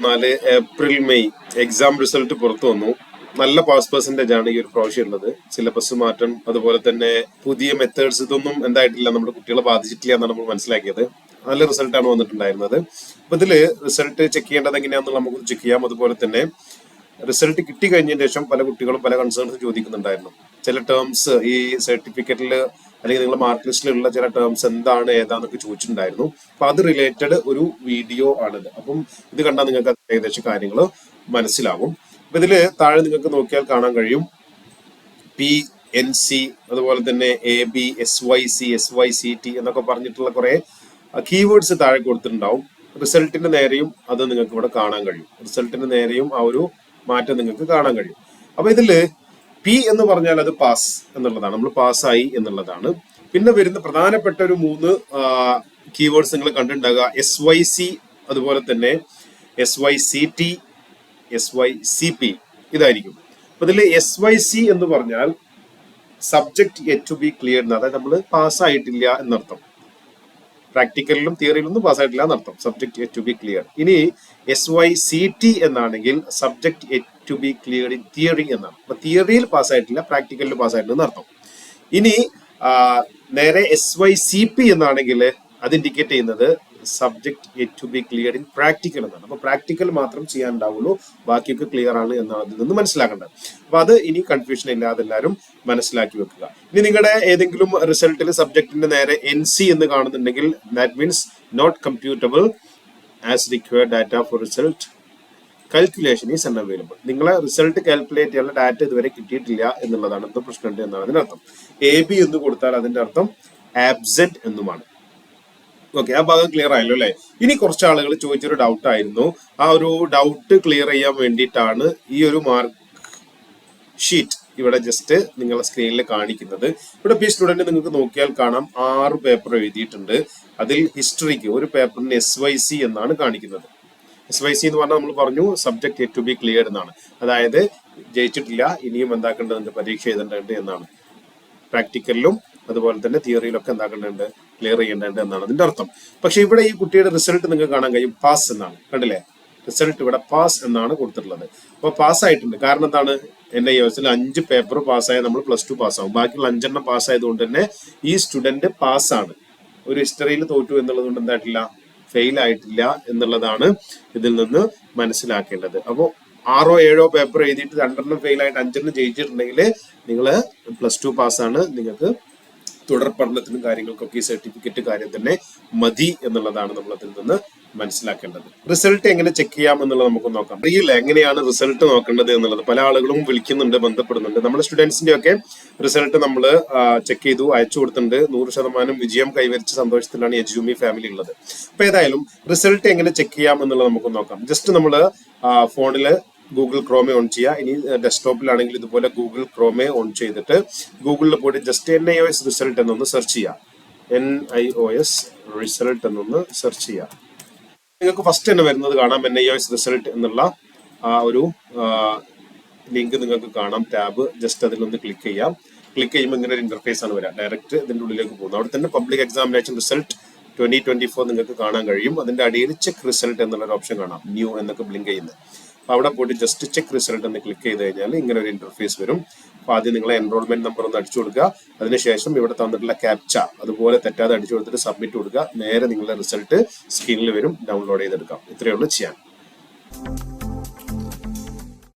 ഇരുപത്തിനാല് April May exam result പുറത്തു വന്നു. നല്ല പാസ് പെർസെന്റേജ് ആണ് ഈ ഒരു പ്രാവശ്യം ഉള്ളത്. സിലബസ് മാറ്റം അതുപോലെ തന്നെ പുതിയ മെത്തേഡ്സ് ഇതൊന്നും എന്തായിട്ടില്ല നമ്മുടെ കുട്ടികളെ ബാധിച്ചിട്ടില്ല എന്നാണ് നമ്മൾ മനസ്സിലാക്കിയത്. നല്ല റിസൾട്ടാണ് വന്നിട്ടുണ്ടായിരുന്നത്. അപ്പൊ ഇതിൽ റിസൾട്ട് ചെക്ക് ചെയ്യേണ്ടത് എങ്ങനെയാണെന്ന് നമുക്ക് ചെക്ക് ചെയ്യാം. അതുപോലെ തന്നെ റിസൾട്ട് കിട്ടി കഴിഞ്ഞതിന് ശേഷം പല കുട്ടികളും പല കൺസേൺസ് ചോദിക്കുന്നുണ്ടായിരുന്നു. ചില ടേംസ് ഈ സർട്ടിഫിക്കറ്റിൽ അല്ലെങ്കിൽ നിങ്ങളുടെ മാർക്ക് ലിസ്റ്റിലുള്ള ചില ടേംസ് എന്താണ് ഏതാന്നൊക്കെ ചോദിച്ചിട്ടുണ്ടായിരുന്നു. അപ്പൊ അത് റിലേറ്റഡ് ഒരു വീഡിയോ ആണിത്. അപ്പം ഇത് കണ്ടാൽ നിങ്ങൾക്ക് ഏകദേശം കാര്യങ്ങൾ മനസ്സിലാകും അപ്പൊ ഇതിൽ താഴെ നിങ്ങൾക്ക് നോക്കിയാൽ കാണാൻ കഴിയും. പി എൻ സി അതുപോലെ തന്നെ A B S Y C S Y C T എന്നൊക്കെ പറഞ്ഞിട്ടുള്ള കുറെ കീവേഡ്സ് താഴെ കൊടുത്തിട്ടുണ്ടാവും. റിസൾട്ടിന്റെ നേരെയും അത് നിങ്ങൾക്ക് ഇവിടെ കാണാൻ കഴിയും. റിസൾട്ടിന്റെ നേരെയും ആ ഒരു മാറ്റം നിങ്ങൾക്ക് കാണാൻ കഴിയും. അപ്പൊ ഇതിൽ പി എന്ന് പറഞ്ഞാൽ അത് പാസ് എന്നുള്ളതാണ്. നമ്മൾ പാസ്സായി എന്നുള്ളതാണ്. പിന്നെ വരുന്ന പ്രധാനപ്പെട്ട ഒരു മൂന്ന് കീവേഡ്സ് നിങ്ങൾ കണ്ടിട്ടുണ്ടാകുക എസ് വൈ സി അതുപോലെ തന്നെ S Y C T S Y C P ഇതായിരിക്കും. അപ്പൊ ഇതിൽ എസ് വൈ സി എന്ന് പറഞ്ഞാൽ subject yet to be clear അതായത് നമ്മൾ പാസ്സായിട്ടില്ല എന്നർത്ഥം. പ്രാക്ടിക്കലിലും തിയറിയിലൊന്നും പാസ്സായിട്ടില്ല എന്നർത്ഥം സബ്ജക്ട് ടു ബി ക്ലിയർ ഇനി എസ് വൈ സി ടി എന്നാണെങ്കിൽ subject to be clear in theory എന്നാണ്. അപ്പൊ തിയറിയിൽ പാസ്സായിട്ടില്ല പ്രാക്ടിക്കലിൽ പാസ്സായിട്ടില്ല എന്നർത്ഥം ഇനി നേരെ എസ് വൈ സി പി എന്നാണെങ്കിൽ അത് ഇൻഡിക്കേറ്റ് ചെയ്യുന്നത് subject yet to be clear in practical എന്നാണ്. അപ്പൊ പ്രാക്ടിക്കൽ മാത്രം ചെയ്യാൻ ഉണ്ടാവുള്ളൂ ബാക്കിയൊക്കെ ക്ലിയർ ആണ് എന്നാണ് അതിൽ നിന്ന് മനസ്സിലാക്കേണ്ടത്. അപ്പൊ അത് ഇനി കൺഫ്യൂഷൻ ഇല്ലാതെ എല്ലാവരും മനസ്സിലാക്കി വെക്കുക. ഇനി നിങ്ങളുടെ ഏതെങ്കിലും റിസൾട്ടിൽ സബ്ജക്റ്റിന്റെ നേരെ എൻ സി എന്ന് കാണുന്നുണ്ടെങ്കിൽ that means not computable as required data for result calculation is unavailable നിങ്ങളെ റിസൾട്ട് കാൽക്കുലേറ്റ് ചെയ്യാനുള്ള ഡാറ്റ ഇതുവരെ കിട്ടിയിട്ടില്ല എന്നുള്ളതാണ് എന്തോ പ്രശ്നമുണ്ട് എന്നാണ് അതിന്റെ അർത്ഥം എ ബി എന്ന് കൊടുത്താൽ അതിന്റെ അർത്ഥം ആബ്സെന്റ് എന്നുമാണ്. ഓക്കെ ആ ഭാഗം ക്ലിയർ ആയല്ലോ അല്ലെ? ഇനി കുറച്ച് ആളുകൾ ചോദിച്ചൊരു ഡൗട്ട് ആയിരുന്നു. ആ ഒരു ഡൗട്ട് ക്ലിയർ ചെയ്യാൻ വേണ്ടിയിട്ടാണ് ഈ ഒരു മാർക്ക് ഷീറ്റ് ഇവിടെ ജസ്റ്റ് നിങ്ങളെ സ്ക്രീനിൽ കാണിക്കുന്നത്. ഇവിടെ പി സ്റ്റുഡന്റ് നിങ്ങൾക്ക് നോക്കിയാൽ കാണാം. ആറ് പേപ്പർ എഴുതിയിട്ടുണ്ട്. അതിൽ ഹിസ്റ്ററിക്ക് ഒരു പേപ്പറിന് എസ് വൈ സി എന്നാണ് കാണിക്കുന്നത്. എസ് വൈ സി എന്ന് പറഞ്ഞാൽ നമ്മൾ പറഞ്ഞു സബ്ജക്ട് ടു ബി ക്ലിയർ എന്നാണ്. അതായത് ജയിച്ചിട്ടില്ല ഇനിയും എന്താക്കേണ്ടതുണ്ട് പരീക്ഷ എഴുതേണ്ടതുണ്ട് എന്നാണ്. പ്രാക്ടിക്കലിലും അതുപോലെ തന്നെ തിയറിയിലൊക്കെ എന്താക്കേണ്ടതുണ്ട് ക്ലിയർ ചെയ്യേണ്ടതുണ്ട് എന്നാണ് അതിന്റെ അർത്ഥം. പക്ഷെ ഇവിടെ ഈ കുട്ടിയുടെ റിസൾട്ട് നിങ്ങൾക്ക് കാണാൻ കഴിയും പാസ് എന്നാണ്. കണ്ടില്ലേ? റിസൾട്ട് ഇവിടെ പാസ് എന്നാണ് കൊടുത്തിട്ടുള്ളത്. അപ്പൊ പാസ് ആയിട്ടുണ്ട്. കാരണം എന്താണ്? എന്റെ യോസിൽ അഞ്ച് പേപ്പർ പാസ്സായ നമ്മൾ പ്ലസ് ടു പാസ്സാവും ബാക്കിയുള്ള അഞ്ചെണ്ണം പാസ്സായതുകൊണ്ട് തന്നെ ഈ സ്റ്റുഡന്റ് പാസ്സാണ് ഒരു ഹിസ്റ്ററിയിൽ തോറ്റു എന്നുള്ളത് കൊണ്ട് എന്തായിട്ടില്ല? ഫെയിൽ ആയിട്ടില്ല എന്നുള്ളതാണ് ഇതിൽ നിന്ന് മനസ്സിലാക്കേണ്ടത്. അപ്പോൾ ആറോ ഏഴോ പേപ്പർ എഴുതിയിട്ട് രണ്ടെണ്ണം ഫെയിൽ ആയിട്ട് അഞ്ചെണ്ണം ജയിച്ചിട്ടുണ്ടെങ്കിൽ നിങ്ങൾ പ്ലസ് ടു പാസ്സാണ് നിങ്ങൾക്ക് തുടർ പഠനത്തിനും കാര്യങ്ങൾക്കൊക്കെ ഈ സർട്ടിഫിക്കറ്റ് കാര്യം തന്നെ മതി എന്നുള്ളതാണ് നമ്മൾ അതിൽ നിന്ന് മനസ്സിലാക്കേണ്ടത്. റിസൾട്ട് എങ്ങനെ ചെക്ക് ചെയ്യാം എന്നുള്ളത് നമുക്ക് നോക്കാം. അറിയില്ല എങ്ങനെയാണ് റിസൾട്ട് നോക്കേണ്ടത് എന്നുള്ളത് പല ആളുകളും വിളിക്കുന്നുണ്ട് ബന്ധപ്പെടുന്നുണ്ട്. നമ്മുടെ സ്റ്റുഡൻസിന്റെ ഒക്കെ റിസൾട്ട് നമ്മൾ ചെക്ക് ചെയ്തു അയച്ചു കൊടുത്തിട്ടുണ്ട്. നൂറ് ശതമാനം വിജയം കൈവരിച്ച സന്തോഷത്തിലാണ് യജൂമി ഫാമിലി ഉള്ളത്. അപ്പൊ ഏതായാലും റിസൾട്ട് എങ്ങനെ ചെക്ക് ചെയ്യാം എന്നുള്ളത് നമുക്ക് നോക്കാം ജസ്റ്റ് നമ്മൾ ഫോണിൽ ഗൂഗിൾ ക്രോമേ ഓൺ ചെയ്യുക ഇനി ഡെസ്ക്ടോപ്പിലാണെങ്കിൽ ഇതുപോലെ ഗൂഗിൾ ക്രോമേ ഓൺ ചെയ്തിട്ട് ഗൂഗിളിൽ പോയിട്ട് just N I O S result എന്നൊന്ന് സെർച്ച് ചെയ്യുക N I O S result എന്നൊന്ന് സെർച്ച് ചെയ്യുക നിങ്ങൾക്ക് ഫസ്റ്റ് തന്നെ വരുന്നത് കാണാം N I O S result എന്നുള്ള ആ ഒരു ലിങ്ക് നിങ്ങൾക്ക് കാണാം. ടാബ് ജസ്റ്റ് അതിലൊന്ന് ക്ലിക്ക് ചെയ്യാം. ക്ലിക്ക് ചെയ്യുമ്പോൾ ഇങ്ങനെ ഒരു ഇന്റർഫേസ് ആണ് വരിക ഡയറക്റ്റ് ഇതിന്റെ ഉള്ളിലേക്ക് പോകുന്നത്. അവിടെ തന്നെ public examination result twenty twenty four നിങ്ങൾക്ക് കാണാൻ കഴിയും. അതിന്റെ അടിയിൽ ചെക്ക് റിസൾട്ട് എന്നുള്ള ഒരു ഓപ്ഷൻ കാണാം. ന്യൂ എന്നൊക്കെ ബ്ലിങ്ക് ചെയ്യുന്നത്. അവിടെ പോയിട്ട് ജസ്റ്റ് ചെക്ക് റിസൾട്ട് എന്ന് ക്ലിക്ക് ചെയ്ത് കഴിഞ്ഞാൽ ഇങ്ങനെ ഒരു ഇന്റർഫേസ് വരും. അപ്പൊ ആദ്യം നിങ്ങളെ എൻറോൾമെന്റ് നമ്പർ ഒന്ന് അടിച്ചു കൊടുക്കുക. അതിനുശേഷം ഇവിടെ തന്നിട്ടുള്ള ക്യാപ്ച അതുപോലെ തെറ്റാതെ അടിച്ചു കൊടുത്തിട്ട് സബ്മിറ്റ് കൊടുക്കുക. നേരെ നിങ്ങളുടെ റിസൾട്ട് സ്ക്രീനിൽ വരും. ഡൗൺലോഡ് ചെയ്തെടുക്കാം. ഇത്രയേ ഉള്ളൂ ചെയ്യാൻ.